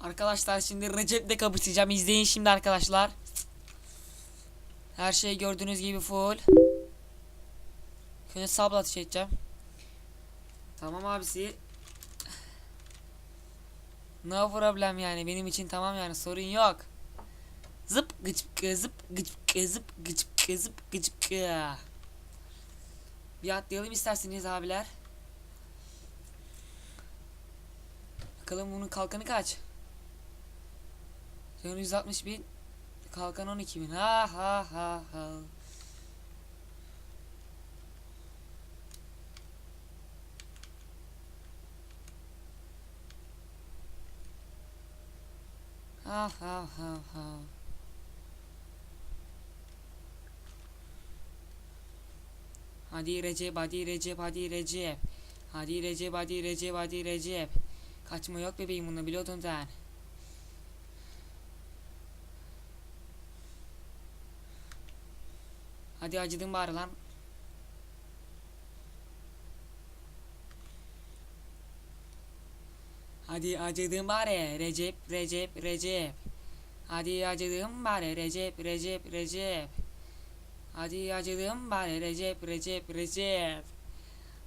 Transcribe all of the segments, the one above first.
Arkadaşlar şimdi Recep'le kapışacağım. İzleyin şimdi arkadaşlar. Her şey gördüğünüz gibi full. Şimdi sabla atış edeceğim. Tamam abisi. No problem yani benim için tamam yani sorun yok. Zıp gıcık zıp gıcık zıp gıcık zıp gıcık. Bir atlayalım isterseniz abiler. Bakalım bunun kalkanı kaç? Canı 160 bin. Kalkan 12 bin. Ha ha ha ha. Ha ha ha ha. Hadi Recep, hadi Recep, hadi Recep. Hadi Recep, hadi Recep, hadi Recep. Kaçma yok bebeğim bunu biliyordun sen. Hadi acıdın bari lan. Hadi acıdın bari Recep, Recep, Recep. Hadi acıdın bari Recep, Recep, Recep. Hadi acıdın bari Recep, Recep, Recep.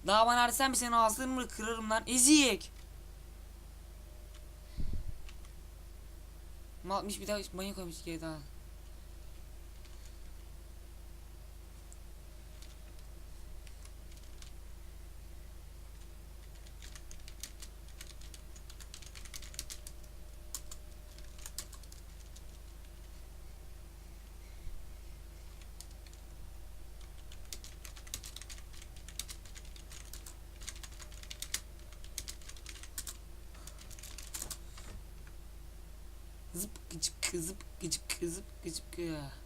Daha bana arasam bir senin ağzını mı kırarım lan ezik. Malmış bir daha banyo koymuş geri daha. Zıp gıcık zıp gıcık zıp gıcık.